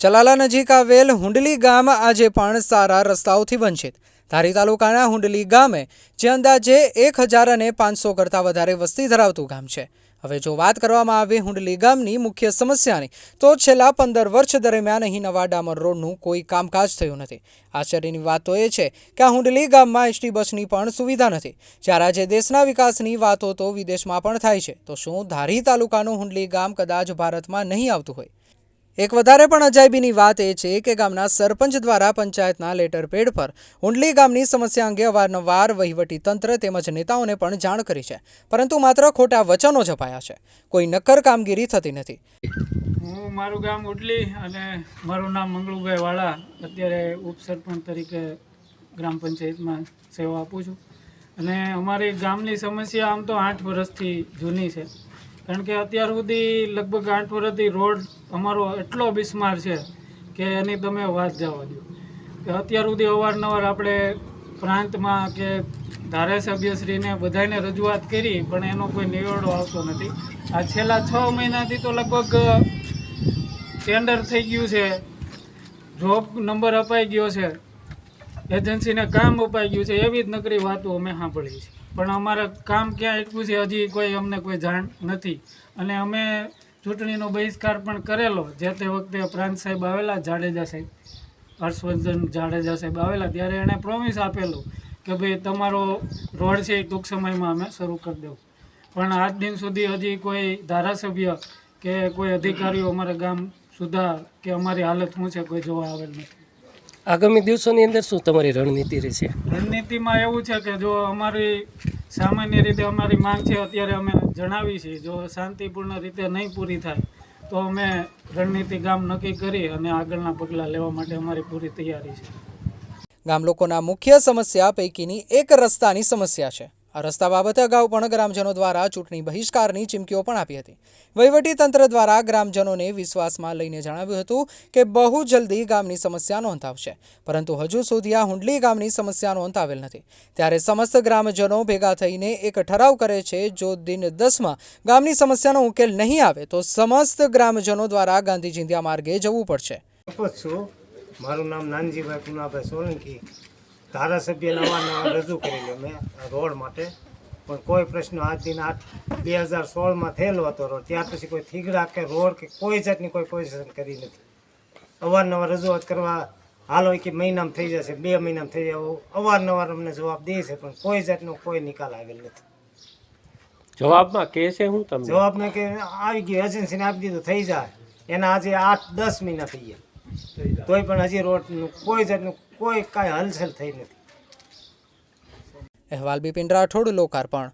ચલાલા નજીક આવેલ હુંડલી ગામ આજે પણ સારા રસ્તાઓથી વંચિત. ધારી તાલુકાના હુંડલી ગામે જે અંદાજે એક હજાર અને પાંચસો કરતાં વધારે વસ્તી ધરાવતું ગામ છે. હવે જો વાત કરવામાં આવે હુંડલી ગામની મુખ્ય સમસ્યાની, તો છેલ્લા પંદર વર્ષ દરમિયાન અહીં નવા ડામર રોડનું કોઈ કામકાજ થયું નથી. આશ્ચર્યની વાત તો એ છે કે આ હુંડલી ગામમાં એસટી બસની પણ સુવિધા નથી. જ્યારે આજે દેશના વિકાસની વાતો તો વિદેશમાં પણ થાય છે, તો શું ધારી તાલુકાનું હુંડલી ગામ કદાચ ભારતમાં નહીં આવતું હોય? એક વધારે પણ અજાયબીની વાત એ છે કે ગામના સરપંચ દ્વારા પંચાયતના લેટર પેડ પર ઉંડલી ગામની સમસ્યા અંગે અવારનવાર વહીવટી તંત્ર તેમજ નેતાઓને પણ જાણ કરી છે. પરંતુ માત્ર ખોટા વચનો છપાયા છે. કોઈ નક્કર કામગીરી થતી નથી. હું, મારું ગામ ઉડલી અને મારું નામ મંગળુભાઈ વાળા. અત્યારે ઉપસરપંચ તરીકે ગ્રામ પંચાયતમાં સેવા આપું છું. અને અમારી ગામની સમસ્યા આમ તો આઠ વર્ષથી જૂની છે. કારણ કે અત્યાર સુધી લગભગ આઠ વર્ષથી રોડ અમારો એટલો બિસ્માર છે કે એની તમે વાત જવા દો. કે અત્યાર સુધી અવારનવાર આપણે પ્રાંતમાં કે ધારાસભ્યશ્રીને બધાને રજૂઆત કરી, પણ એનો કોઈ નિવેડો આવતો નથી. આ છેલ્લા છ મહિનાથી તો લગભગ ટેન્ડર થઈ ગયું છે. જોબ નંબર અપાઈ ગયો છે. એજન્સીને કામ અપાઈ ગયું છે. એવી જ નકરી વાતો અમે સાંભળી છે પણ અમારે કામ ક્યાં એટલું છે હજી કોઈ અમને કોઈ જાણ નથી. અને અમે ચૂંટણીનો બહિષ્કાર પણ કરેલો જે તે વખતે પ્રાંત સાહેબ આવેલા જાડેજા સાહેબ હર્ષવર્ધન જાડેજા સાહેબ આવેલા ત્યારે એણે પ્રોમિસ આપેલું કે ભાઈ તમારો રોડ છે એ ટૂંક સમયમાં અમે શરૂ કરી દઉં પણ આજ દિન સુધી હજી કોઈ ધારાસભ્ય કે કોઈ અધિકારીઓ અમારા ગામ સુધા કે અમારી હાલત શું છે કોઈ જોવા આવેલ નથી. આગામી દિવસોની અંદર શું તમારી રણનીતિ રહેશે? રણનીતિમાં એવું છે કે જો અમારી સામાન્ય રીતે અમારી માંગ છે, અત્યારે અમે જણાવી છીએ, જો શાંતિપૂર્ણ રીતે નહીં પૂરી થાય, તો અમે રણનીતિ ગામ નક્કી કરી અને આગળના પગલાં લેવા માટે અમારી પૂરી તૈયારી છે. ગામ લોકોના મુખ્ય સમસ્યા પૈકીની એક રસ્તાની સમસ્યા છે. આ રસ્તા બાબતે અગાઉ પણ ગ્રામજનો દ્વારા ચૂંટણી બહિષ્કારની ચીમકીઓ પણ આપી હતી. તંત્ર દ્વારા ગ્રામજનોને વિશ્વાસમાં લઈને જણાવ્યું હતું કે બહુ જલ્દી ગામની સમસ્યા નોંધાવશે, પરંતુ હજુ સુધી આ હુંડલી ગામની સમસ્યા નોંધાવેલ નથી. ત્યારે સમસ્ત ગ્રામજનો ભેગા થઈને એક ઠરાવ કરે છે, જો દિન દસમાં ગામની સમસ્યાનો ઉકેલ નહીં આવે, તો સમસ્ત ગ્રામજનો દ્વારા ગાંધી માર્ગે જવું પડશે. મારું નામ નાનજીભાઈ પુનાભાઈ સોલંકી. ધારાસભ્ય નવા નવા રજૂ કરેલી મેં રોડ માટે. પણ કોઈ પ્રશ્ન આજ દિન આઠ બે હજાર સોળમાં થયેલો હતો રોડ. ત્યાર પછી કોઈ થીગડા કે રોડ કે કોઈ જાતની કોઈ પોઝિશન કરી નથી. અવારનવાર રજૂઆત કરવા હાલ હોય કે મહિનામાં થઈ જશે બે મહિનામાં થઈ જાય અવારનવાર અમને જવાબ દે છે પણ કોઈ જાતનો કોઈ નિકાલ આવેલ નથી. જવાબમાં કહે છે હું તમને? જવાબમાં કે આવી ગયું એજન્સીને આપી દીધું થઈ જાય. એના આજે આઠ દસ મહિના થઈ ગયા. તોય પણ હજી રોડનું કોઈ જાતનું કોઈ કાંઈ હલચલ થઈ નથી. અહેવાલ બિપિન રાઠોડ લોકાર્પણ.